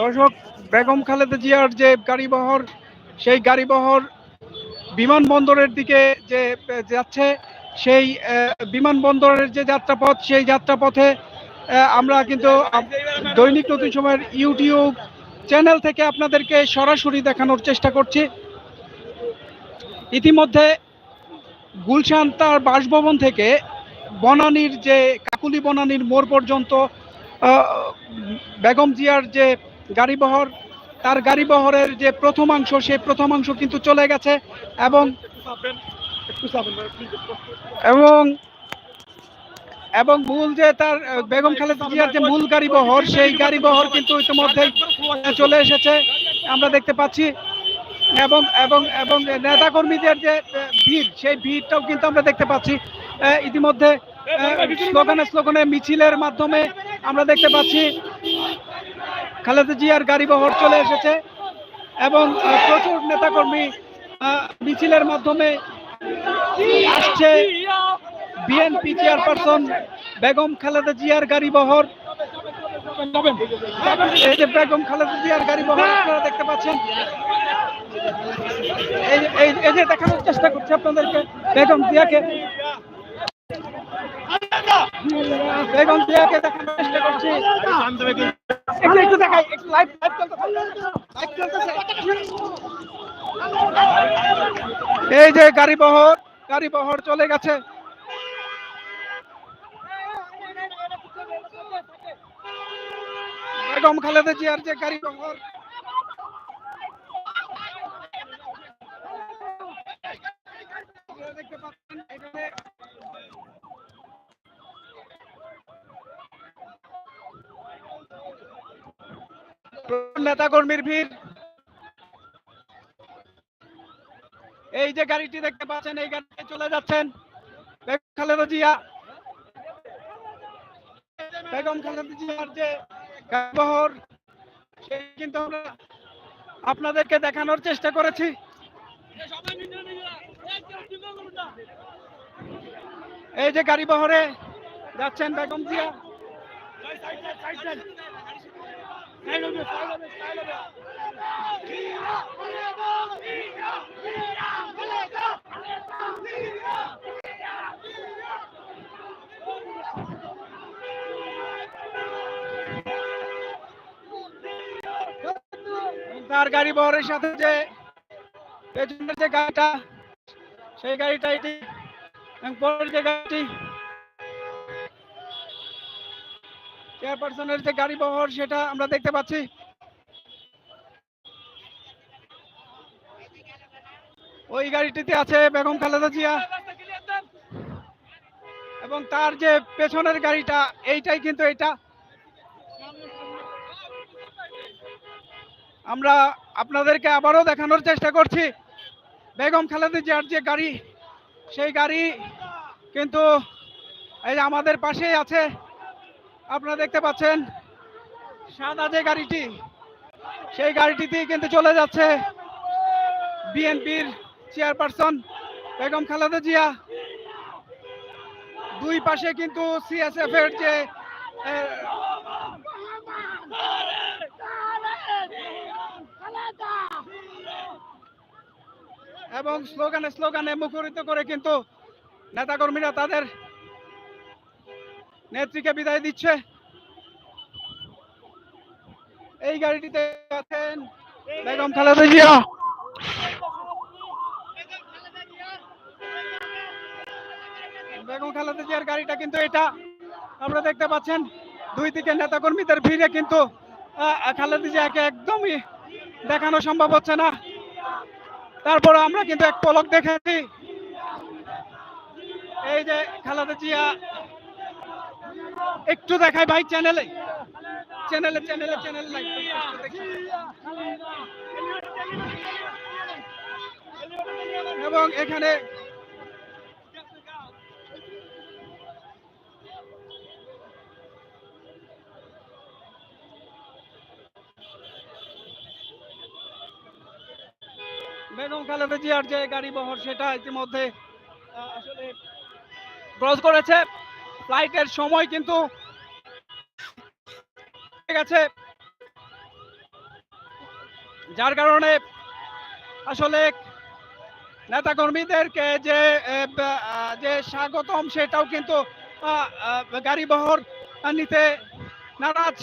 দর্শক, বেগম খালেদা জিয়ার যে গাড়িবহর, সেই গাড়িবহর বিমানবন্দরের দিকে যে যাচ্ছে, সেই বিমানবন্দরের যে যাত্রাপথ, সেই যাত্রাপথে আমরা কিন্তু দৈনিক নতুন সময়ের ইউটিউব চ্যানেল থেকে আপনাদেরকে সরাসরি দেখানোর চেষ্টা করছি। ইতিমধ্যে গুলশান তার বাসভবন থেকে বনানীর যে কাকুলি বনানীর মোড় পর্যন্ত বেগম জিয়ার যে গাড়িবহর তার গাড়িবহরের যে প্রথমাংশ সেই প্রথমাংশ কিন্তু চলে গেছে এবং এবং এবং মূল যে তার বেগম খালেদা জিয়ার যে মূল গাড়ি বহর সেই গাড়ি বহর কিন্তু ইতিমধ্যেই চলে এসেছে। আমরা দেখতে পাচ্ছি। এবং এবং এবং নেতাকর্মীদের যে ভিড়, সেই ভিড়টাও কিন্তু আমরা দেখতে পাচ্ছি। ইতিমধ্যে স্লোগানে স্লোগানে মিছিলের মাধ্যমে আমরা দেখতে পাচ্ছি। খালেদা জিয়ার গাড়ি বহর চলে এসেছে এবং প্রচুর নেতাকর্মী মিছিলের মাধ্যমে আসছে। বিএনপি চেয়ারপারসন বেগম খালেদা জিয়ার গাড়ি বহর। এই যে বেগম খালেদা জিয়ার গাড়ি বহর, আপনারা দেখতে পাচ্ছেন। এই যে দেখানোর চেষ্টা করছি আপনাদেরকে, বেগম জিয়াকে। বেগম জিয়াকে দেখানোর চেষ্টা করছি। দেখাই, একটু এই যে গাড়ি বহর গাড়ি বহর চলে গেছে। বেগম খালেদা জিয়ার যে গাড়ি নেতা কর্মীর ভিড়। এই যে গাড়িটি দেখতে পাচ্ছেন, এই গাড়িতে চলে যাচ্ছেন বেগম খালেদা জিয়া। বেগম খালেদা জিয়ার যে গাড়িবহর সেই কিন্তু আমরা আপনাদেরকে দেখানোর চেষ্টা করেছি। এই যে গাড়ি বহরে যাচ্ছেন বেগম জিয়া। তার গাড়ি বহরের সাথে যে পেছনের যে গাড়িটা, সেই গাড়িটা এটি পরের যে গাড়িটি চেয়ারপারসনের যে গাড়ি বহর, সেটা আমরা দেখতে পাচ্ছি। ওই গাড়িটিতে আছে বেগম খালেদা জিয়া। এবং তার যে পেছনের গাড়িটা, এইটাই কিন্তু এটা। আমরা আপনাদেরকে আবারও দেখানোর চেষ্টা করছি। বেগম খালেদা জিয়ার যে গাড়ি, সেই গাড়ি কিন্তু এই আমাদের পাশেই আছে। আপনারা দেখতে পাচ্ছেন সাদা যে গাড়িটি, সেই গাড়িটিতেই কিন্তু চলে যাচ্ছে বিএনপির চেয়ারপারসন বেগম খালেদা জিয়া। দুই পাশে কিন্তু সিএসএফ এর যে এবং স্লোগানে স্লোগানে মুখরিত করে কিন্তু নেতাকর্মীরা তাদের নেত্রীকে বিদায় দিচ্ছে। এই গাড়িটিতে আছেন বেগম খালেদা জিয়া। বেগম খালেদা জিয়ার গাড়িটা কিন্তু এটা। আমরা দেখতে পাচ্ছেন দুই দিকে নেতাকর্মীদের ভিড়ে কিন্তু খালেদা জিয়াকে একদমই দেখানো সম্ভব হচ্ছে না। তারপরে আমরা কিন্তু এক পলক দেখেছি। এই যে খেলাতে জিয়া, একটু দেখায় ভাই চ্যানেলে চ্যানেলে চ্যানেলে চ্যানেল এবং এখানে বেগম খালেদা জিয়ার যে গাড়ি বহর সেটা ইতিমধ্যে আসলে ক্রস করেছে। ফ্লাইটের সময় কিন্তু গেছে। যার কারণে আসলে নেতা কর্মীদেরকে যে যে স্বাগতম সেটাও কিন্তু গাড়ি বহর নিতে নারাজ।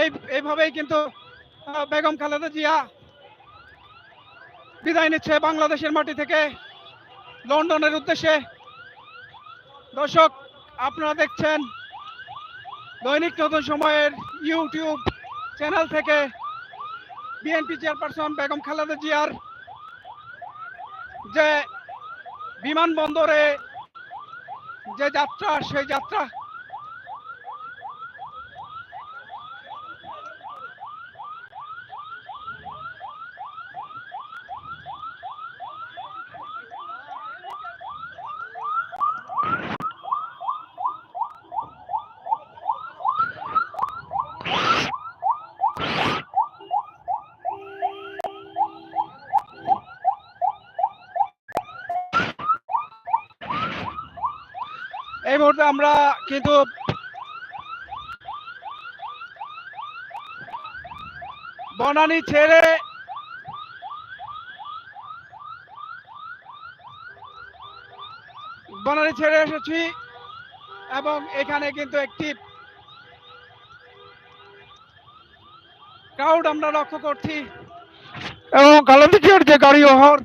এই, এইভাবেই কিন্তু বেগম খালেদা জিয়া বিদায় নিচ্ছে বাংলাদেশের মাটি থেকে। লন্ডনের উদ্দেশ্যে। দর্শক, আপনারা দেখছেন দৈনিক নতুন সময়ের ইউটিউব চ্যানেল থেকে বিএনপি চেয়ারপারসন বেগম খালেদা জিয়ার যে বিমানবন্দরে যে যাত্রা, সেই যাত্রা এই মুহূর্তে আমরা কিন্তু বনানী ছেড়ে বনানী ছেড়ে এসেছি এবং এখানে কিন্তু একটি ক্রাউড আমরা লক্ষ্য করছি। এবং কালাদিজিয়ার যে গাড়ি বহর।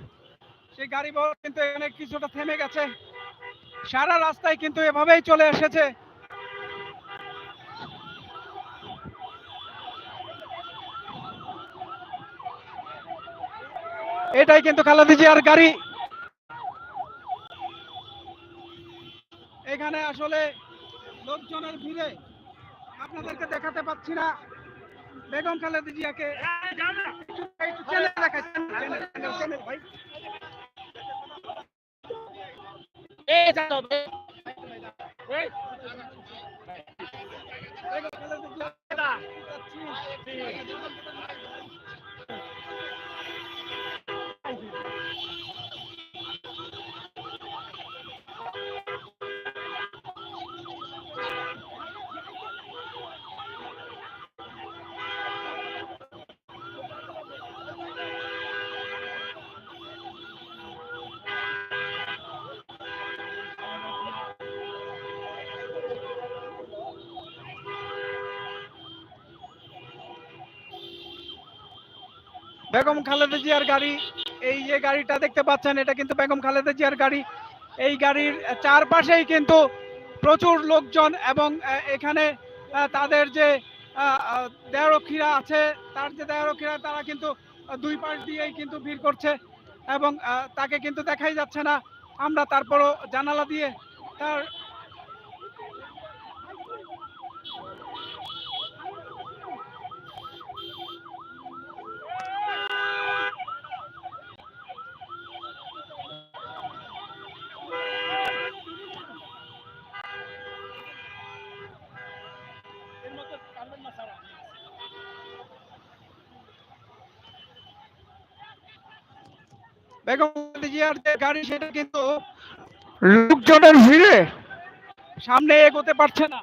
সেই গাড়ি বহর কিন্তু এখানে কিছুটা থেমে গেছে। সারা রাস্তায় কিন্তু এভাবেই চলে এসেছে এটাই কিন্তু খালেদা জিয়ার গাড়ি এখানে আসলে লোকজনের ভিড়ে আপনাদেরকে দেখাতে পাচ্ছি না বেগম খালেদা জিয়াকে একটু- একটু চ্যানেল বেগম খালেদা জিয়ার গাড়ি, এই যে গাড়িটা দেখতে পাচ্ছেন, এটা কিন্তু বেগম খালেদা জিয়ার গাড়ি। এই গাড়ির চারপাশেই কিন্তু প্রচুর লোকজন এবং এখানে তাদের যে দেহরক্ষীরা আছে, তার যে দেহরক্ষীরা তারা কিন্তু দুই পাশ দিয়েই কিন্তু ভিড় করছে এবং তাকে কিন্তু দেখাই যাচ্ছে না। আমরা তারপরও জানালা দিয়ে তার বেগম জিয়ার যে গাড়ি সেটা কিন্তু লোকজনের ভিড়ে? সামনে এগোতে পারছে না।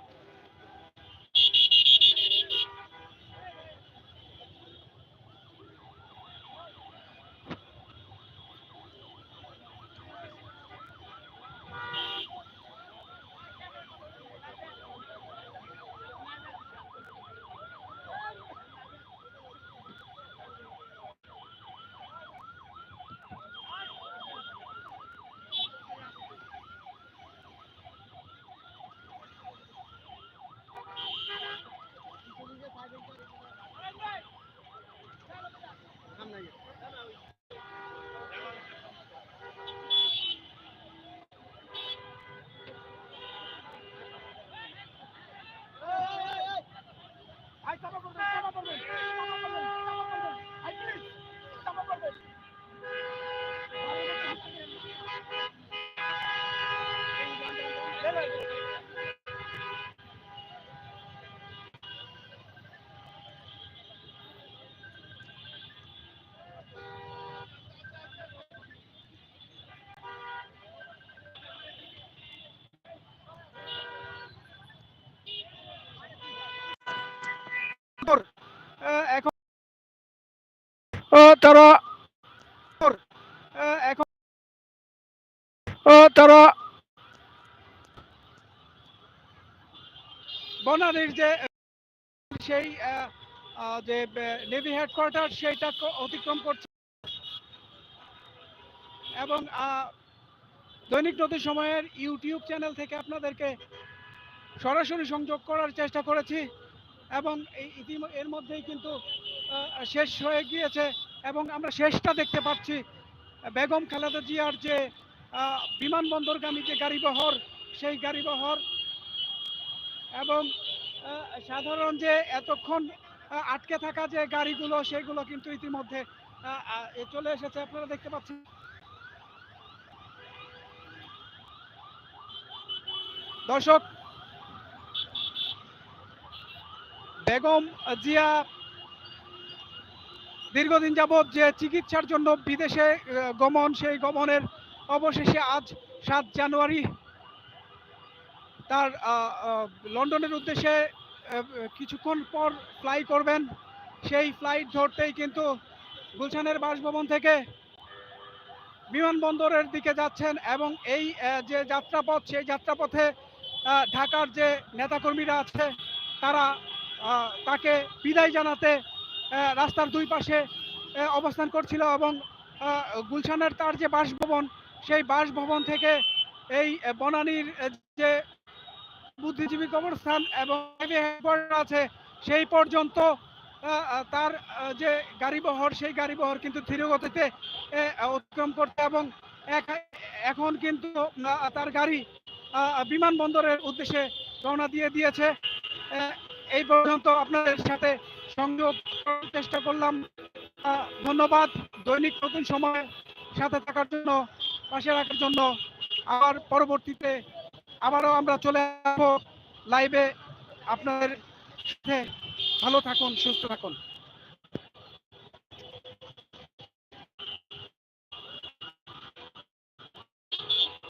এখন তারা এখন তারা। যে সেই যে নেভি হেডকোয়ার্টার সেইটা অতিক্রম করছে। এবং দৈনিক নদী সময়ের ইউটিউব চ্যানেল থেকে আপনাদেরকে সরাসরি সংযোগ করার চেষ্টা করেছি। এবং এর মধ্যেই কিন্তু শেষ হয়ে গিয়েছে এবং আমরা শেষটা দেখতে পাচ্ছি। বেগম খালেদা জিয়ার যে বিমানবন্দরগামী যে গাড়িবহর, সেই গাড়িবহর এবং সাধারণ যে এতক্ষণ আটকে থাকা যে গাড়িগুলো, সেগুলো কিন্তু ইতিমধ্যে চলে এসেছে। আপনারা দেখতে পাচ্ছেন। দর্শক বেগম জিয়া দীর্ঘদিন যাবৎ যে চিকিৎসার জন্য বিদেশে গমন, সেই গমনের অবশেষে আজ সাত জানুয়ারি তার লন্ডনের উদ্দেশ্যে কিছুক্ষণ পর ফ্লাই করবেন। সেই ফ্লাইট ধরতেই কিন্তু গুলশানের বাসভবন থেকে বিমানবন্দরের দিকে যাচ্ছেন এবং এই যে যাত্রাপথ, সেই যাত্রাপথে ঢাকার যে নেতাকর্মীরা আছে, তারা তাকে বিদায় জানাতে রাস্তার দুই পাশে অবস্থান করছিল এবং গুলশানের তার যে বাসভবন সেই বাসভবন থেকে এই বনানীর যে বুদ্ধিজীবী কবরস্থান এবং আছে সেই পর্যন্ত তার যে গাড়িবহর সেই গাড়িবহর কিন্তু ধীর গতিতে আহ, অতিক্রম করতে এবং এখন কিন্তু তার গাড়ি বিমানবন্দরের উদ্দেশ্যে রওনা দিয়ে দিয়েছে এই পর্যন্ত আপনাদের সাথে সংযোগ চেষ্টা করলাম। ধন্যবাদ। দৈনিক নতুন সময় সাথে থাকার জন্য, পাশে রাখার জন্য। আবার পরবর্তীতে আবারও আমরা চলে আসব লাইভে আপনাদের সাথে ভালো থাকুন, সুস্থ থাকুন।